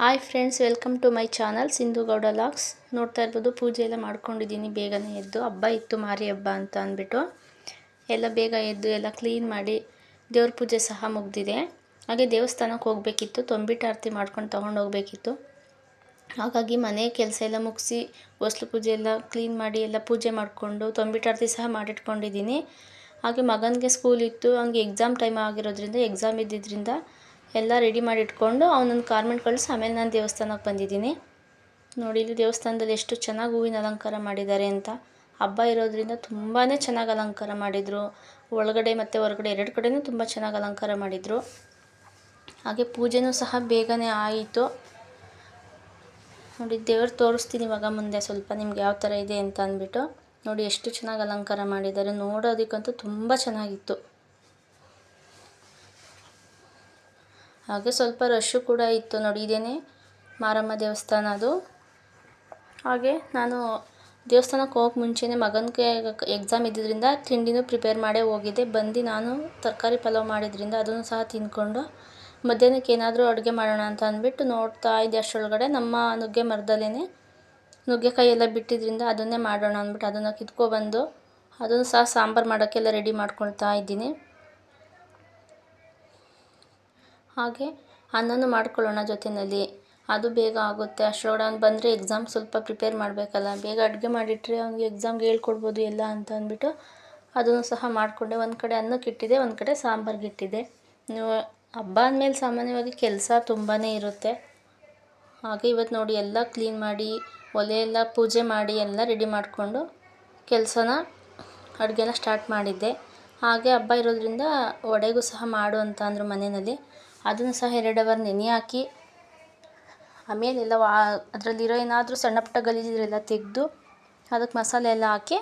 Hi friends welcome to my channel Sindhu Gowda LOX ನೋಡ್ತಾ ಇರ್ಬೋದು, ಪೂಜೆ ಎಲ್ಲ ಮಾಡ್ಕೊಂಡಿದ್ದೀನಿ, ಬೇಗನೆ ಎದ್ದು. ಹಬ್ಬ ಇತ್ತು, ಮಾರಿ ಹಬ್ಬ ಅಂತ ಅಂದ್ಬಿಟ್ಟು. ಎಲ್ಲ ಬೇಗ ಎದ್ದು, ಎಲ್ಲ ಕ್ಲೀನ್ ಮಾಡಿ ದೇವ್ರ ಪೂಜೆ ಸಹ ಮುಗ್ದಿದೆ. ಹಾಗೆ ದೇವಸ್ಥಾನಕ್ಕೆ ಹೋಗಬೇಕಿತ್ತು, ತೊಂಬಿಟ್ಟು ಆರತಿ ಮಾಡ್ಕೊಂಡು ತೊಗೊಂಡು ಹೋಗಬೇಕಿತ್ತು. ಹಾಗಾಗಿ ಮನೆ ಕೆಲಸ ಎಲ್ಲ ಮುಗಿಸಿ, ಹೊಸ್ಲು ಪೂಜೆ ಎಲ್ಲ ಕ್ಲೀನ್ ಮಾಡಿ, ಎಲ್ಲ ಪೂಜೆ ಮಾಡಿಕೊಂಡು ತೊಂಬಿಟ್ಟು ಆರತಿ ಸಹ ಮಾಡಿಟ್ಕೊಂಡಿದ್ದೀನಿ. ಹಾಗೆ ಮಗನಿಗೆ ಸ್ಕೂಲ್ ಇತ್ತು, ಹಂಗೆ ಎಕ್ಸಾಮ್ ಟೈಮ್ ಆಗಿರೋದ್ರಿಂದ ಎಕ್ಸಾಮ್ ಇದ್ದಿದ್ದರಿಂದ ಎಲ್ಲ ರೆಡಿ ಮಾಡಿ ಇಟ್ಕೊಂಡು ಅವನನ್ನು ಕಾರ್ಮೆಂಟ್ ಕಳಿಸಿ ಆಮೇಲೆ ನಾನು ದೇವಸ್ಥಾನಕ್ಕೆ ಬಂದಿದ್ದೀನಿ. ನೋಡಿ, ಇಲ್ಲಿ ದೇವಸ್ಥಾನದಲ್ಲಿ ಎಷ್ಟು ಚೆನ್ನಾಗಿ ಹೂವಿನ ಅಲಂಕಾರ ಮಾಡಿದ್ದಾರೆ ಅಂತ. ಹಬ್ಬ ಇರೋದ್ರಿಂದ ತುಂಬಾ ಚೆನ್ನಾಗಿ ಅಲಂಕಾರ ಮಾಡಿದರು. ಒಳಗಡೆ ಮತ್ತು ಹೊರಗಡೆ ಎರಡು ಕಡೆಯೂ ತುಂಬ ಚೆನ್ನಾಗಿ ಅಲಂಕಾರ ಮಾಡಿದರು. ಹಾಗೆ ಪೂಜೆನೂ ಸಹ ಬೇಗನೆ ಆಯಿತು. ನೋಡಿ, ದೇವ್ರು ತೋರಿಸ್ತೀನಿ ಇವಾಗ ಮುಂದೆ ಸ್ವಲ್ಪ ನಿಮ್ಗೆ ಯಾವ ಥರ ಇದೆ ಅಂತ ಅಂದ್ಬಿಟ್ಟು. ನೋಡಿ, ಎಷ್ಟು ಚೆನ್ನಾಗಿ ಅಲಂಕಾರ ಮಾಡಿದ್ದಾರೆ. ನೋಡೋದಕ್ಕಂತೂ ತುಂಬ ಚೆನ್ನಾಗಿತ್ತು. ಹಾಗೆ ಸ್ವಲ್ಪ ರಶ್ಶು ಕೂಡ ಇತ್ತು ನೋಡಿ, ಇದೇನೆ ಮಾರಮ್ಮ ದೇವಸ್ಥಾನ ಅದು. ಹಾಗೆ ನಾನು ದೇವಸ್ಥಾನಕ್ಕೆ ಹೋಗಕ್ಕೆ ಮುಂಚೆನೇ ಮಗನಿಗೆ ಎಕ್ಸಾಮ್ ಇದ್ದಿದ್ದರಿಂದ ತಿಂಡಿನೂ ಪ್ರಿಪೇರ್ ಮಾಡೇ ಹೋಗಿದ್ದೆ. ಬಂದು ನಾನು ತರಕಾರಿ ಪಲಾವ್ ಮಾಡಿದ್ರಿಂದ ಅದನ್ನು ಸಹ ತಿಂದ್ಕೊಂಡು ಮಧ್ಯಾಹ್ನಕ್ಕೆ ಏನಾದರೂ ಅಡುಗೆ ಮಾಡೋಣ ಅಂತ ಅಂದ್ಬಿಟ್ಟು ನೋಡ್ತಾ ಇದ್ದೆ ಅಷ್ಟರೊಳಗಡೆ. ನಮ್ಮ ನುಗ್ಗೆ ಮರದಲ್ಲೇ ನುಗ್ಗೆಕಾಯಿ ಎಲ್ಲ ಬಿಟ್ಟಿದ್ದರಿಂದ ಅದನ್ನೇ ಮಾಡೋಣ ಅಂದ್ಬಿಟ್ಟು ಅದನ್ನು ಕಿತ್ಕೊಬಂದು ಅದನ್ನು ಸಹ ಸಾಂಬಾರು ಮಾಡೋಕ್ಕೆಲ್ಲ ರೆಡಿ ಮಾಡ್ಕೊಳ್ತಾ ಇದ್ದೀನಿ. ಹಾಗೆ ಅನ್ನನೂ ಮಾಡ್ಕೊಳ್ಳೋಣ ಜೊತೆಯಲ್ಲಿ. ಅದು ಬೇಗ ಆಗುತ್ತೆ. ಅಷ್ಟರೊಳಗಡೆ ಅವ್ನು ಬಂದರೆ ಎಕ್ಸಾಮ್ ಸ್ವಲ್ಪ ಪ್ರಿಪೇರ್ ಮಾಡಬೇಕಲ್ಲ. ಬೇಗ ಅಡುಗೆ ಮಾಡಿಟ್ರೆ ಅವ್ನಿಗೆ ಎಕ್ಸಾಮ್ಗೆ ಹೇಳ್ಕೊಡ್ಬೋದು ಎಲ್ಲ ಅಂತ ಅಂದ್ಬಿಟ್ಟು ಅದನ್ನು ಸಹ ಮಾಡಿಕೊಂಡೆ. ಒಂದು ಕಡೆ ಅನ್ನಕ್ಕೆ ಇಟ್ಟಿದ್ದೆ ಒಂದು ಕಡೆ ಸಾಂಬಾರ್ಗೆ ಇಟ್ಟಿದೆ. ಹಬ್ಬ ಅಂದಮೇಲೆ ಸಾಮಾನ್ಯವಾಗಿ ಕೆಲಸ ತುಂಬಾ ಇರುತ್ತೆ. ಹಾಗೆ ಇವತ್ತು ನೋಡಿ ಎಲ್ಲ ಕ್ಲೀನ್ ಮಾಡಿ, ಒಲೆ ಎಲ್ಲ ಪೂಜೆ ಮಾಡಿ ಎಲ್ಲ ರೆಡಿ ಮಾಡಿಕೊಂಡು ಕೆಲಸನ, ಅಡುಗೆನ ಸ್ಟಾರ್ಟ್ ಮಾಡಿದ್ದೆ. ಹಾಗೆ ಹಬ್ಬ ಇರೋದ್ರಿಂದ ಒಡೆಗೂ ಸಹ ಮಾಡು ಅಂತ ಅಂದರು ಮನೆಯಲ್ಲಿ. ಅದನ್ನು ಸಹ ಎರಡು ಅವರ್ ನೆನೆ ಹಾಕಿ ಆಮೇಲೆಲ್ಲ ವಾ, ಅದರಲ್ಲಿರೋ ಏನಾದರೂ ಸಣ್ಣ ಪುಟ್ಟ ಗಲೀಜಿದ್ರೆಲ್ಲ ತೆಗೆದು ಅದಕ್ಕೆ ಮಸಾಲೆ ಎಲ್ಲ ಹಾಕಿ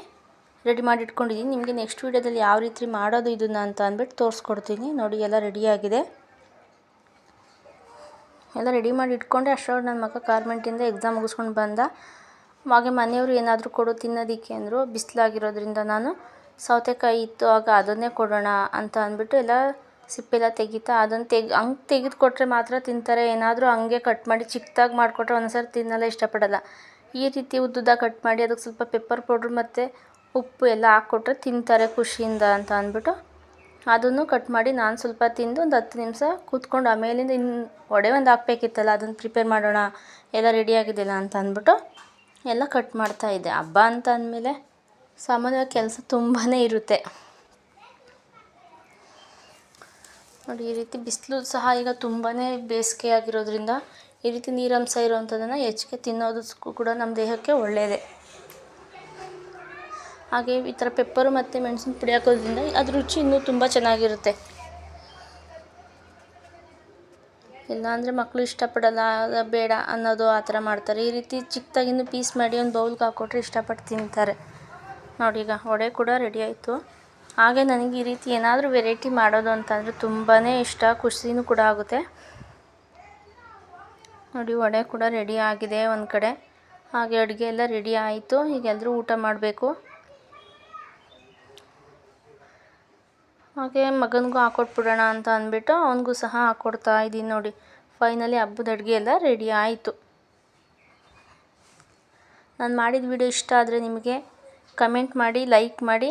ರೆಡಿ ಮಾಡಿ ಇಟ್ಕೊಂಡಿದ್ದೀನಿ ನಿಮಗೆ ನೆಕ್ಸ್ಟ್ ವೀಡಿಯೋದಲ್ಲಿ ಯಾವ ರೀತಿ ಮಾಡೋದು, ಇದನ್ನು ಅಂತ ಅಂದ್ಬಿಟ್ಟು ತೋರಿಸ್ಕೊಡ್ತೀನಿ. ನೋಡಿ, ಎಲ್ಲ ರೆಡಿಯಾಗಿದೆ. ಎಲ್ಲ ರೆಡಿ ಮಾಡಿ ಇಟ್ಕೊಂಡೆ ಅಷ್ಟರೊಳಗೆ ನನ್ನ ಮಗ ಕಾರ್ಮೆಂಟಿಂದ ಎಕ್ಸಾಮ್ ಮುಗಿಸ್ಕೊಂಡು ಬಂದ. ಹಾಗೆ ಮನೆಯವರು ಏನಾದರೂ ಕೊಡು, ತಿನ್ನೋದಕ್ಕೆ ಅಂದರು. ಬಿಸಿಲಾಗಿರೋದ್ರಿಂದ ನಾನು ಸೌತೆಕಾಯಿ ಇತ್ತು, ಆಗ ಅದನ್ನೇ ಕೊಡೋಣ ಅಂತ ಅಂದ್ಬಿಟ್ಟು ಎಲ್ಲ ಸಿಪ್ಪೆಲ್ಲ ತೆಗಿತಾ ಅದನ್ನು ತೆಗೆ, ಹಂಗೆ ತೆಗೆದುಕೊಟ್ರೆ ಮಾತ್ರ ತಿಂತಾರೆ. ಏನಾದರೂ ಹಂಗೆ ಕಟ್ ಮಾಡಿ ಚಿಕ್ಕದಾಗಿ ಮಾಡಿಕೊಟ್ರೆ ಒಂದ್ಸರಿ ತಿನ್ನಲ್ಲ, ಇಷ್ಟಪಡಲ್ಲ. ಈ ರೀತಿ ಉದ್ದುದ್ದ ಕಟ್ ಮಾಡಿ ಅದಕ್ಕೆ ಸ್ವಲ್ಪ ಪೆಪ್ಪರ್ ಪೌಡ್ರ್ ಮತ್ತು ಉಪ್ಪು ಎಲ್ಲ ಹಾಕ್ಕೊಟ್ರೆ ತಿಂತಾರೆ ಖುಷಿಯಿಂದ ಅಂತ ಅಂದ್ಬಿಟ್ಟು ಅದನ್ನು ಕಟ್ ಮಾಡಿ ನಾನು ಸ್ವಲ್ಪ ತಿಂದು ಒಂದು ಹತ್ತು ನಿಮಿಷ ಕೂತ್ಕೊಂಡು ಆಮೇಲಿಂದ ಇನ್ನು ಒಡೆ ಒಂದು ಹಾಕ್ಬೇಕಿತ್ತಲ್ಲ, ಅದನ್ನು ಪ್ರಿಪೇರ್ ಮಾಡೋಣ, ಎಲ್ಲ ರೆಡಿ ಆಗಿದೆಯಲ್ಲ ಅಂತ ಅಂದ್ಬಿಟ್ಟು ಎಲ್ಲ ಕಟ್ ಮಾಡ್ತಾಯಿದ್ದೆ ಹಬ್ಬ ಅಂತ ಅಂದಮೇಲೆ ಸಾಮಾನ್ಯವಾಗಿ ಕೆಲಸ ತುಂಬಾ ಇರುತ್ತೆ. ನೋಡಿ, ಈ ರೀತಿ ಬಿಸಿಲು ಸಹ ಈಗ ತುಂಬಾ ಬೇಸಿಗೆ ಆಗಿರೋದ್ರಿಂದ ಈ ರೀತಿ ನೀರಂಶ ಇರೋವಂಥದ್ದನ್ನು ಹೆಚ್ಚಿಗೆ ತಿನ್ನೋದಕ್ಕೂ ಕೂಡ ನಮ್ಮ ದೇಹಕ್ಕೆ ಒಳ್ಳೆಯದೇ ಹಾಗೆ ಈ ಥರ ಪೆಪ್ಪರು ಮತ್ತು ಮೆಣಸಿನ ಪುಡಿ ಹಾಕೋದ್ರಿಂದ ಅದು ರುಚಿ ಇನ್ನೂ ತುಂಬ ಚೆನ್ನಾಗಿರುತ್ತೆ. ಇಲ್ಲಾಂದರೆ ಮಕ್ಕಳು ಇಷ್ಟಪಡಲ್ಲ ಬೇಡ ಅನ್ನೋದು ಆ ಥರ ಮಾಡ್ತಾರೆ. ಈ ರೀತಿ ಚಿಕ್ಕದಾಗಿನ್ನು ಪೀಸ್ ಮಾಡಿ ಒಂದು ಬೌಲ್ಗೆ ಹಾಕ್ಕೊಟ್ರೆ ಇಷ್ಟಪಟ್ಟು ತಿಂತಾರೆ. ನೋಡಿ ಈಗ ವಡೆ ಕೂಡ ರೆಡಿ ಆಯಿತು. ಹಾಗೆ ನನಗೆ ಈ ರೀತಿ ಏನಾದರೂ ವೆರೈಟಿ ಮಾಡೋದು ಅಂತಂದರೆ ತುಂಬಾ ಇಷ್ಟ. ಖುಷಿನೂ ಕೂಡ ಆಗುತ್ತೆ. ನೋಡಿ, ವಡೆ ಕೂಡ ರೆಡಿ ಆಗಿದೆ ಒಂದು ಕಡೆ. ಹಾಗೆ ಅಡುಗೆ ಎಲ್ಲ ರೆಡಿ ಆಯಿತು. ಈಗ ಎಲ್ಲರೂ ಊಟ ಮಾಡಬೇಕು. ಹಾಗೆ ಮಗನಿಗೂ ಹಾಕೊಟ್ಬಿಡೋಣ ಅಂತ ಅಂದ್ಬಿಟ್ಟು ಅವನಿಗೂ ಸಹ ಹಾಕ್ಕೊಡ್ತಾ ಇದ್ದೀನಿ ನೋಡಿ. ಫೈನಲಿ ಹಬ್ಬದ ಅಡುಗೆ ಎಲ್ಲ ರೆಡಿ ಆಯಿತು. ನಾನು ಮಾಡಿದ ವಿಡಿಯೋ ಇಷ್ಟ ಆದರೆ ನಿಮಗೆ ಕಮೆಂಟ್ ಮಾಡಿ, ಲೈಕ್ ಮಾಡಿ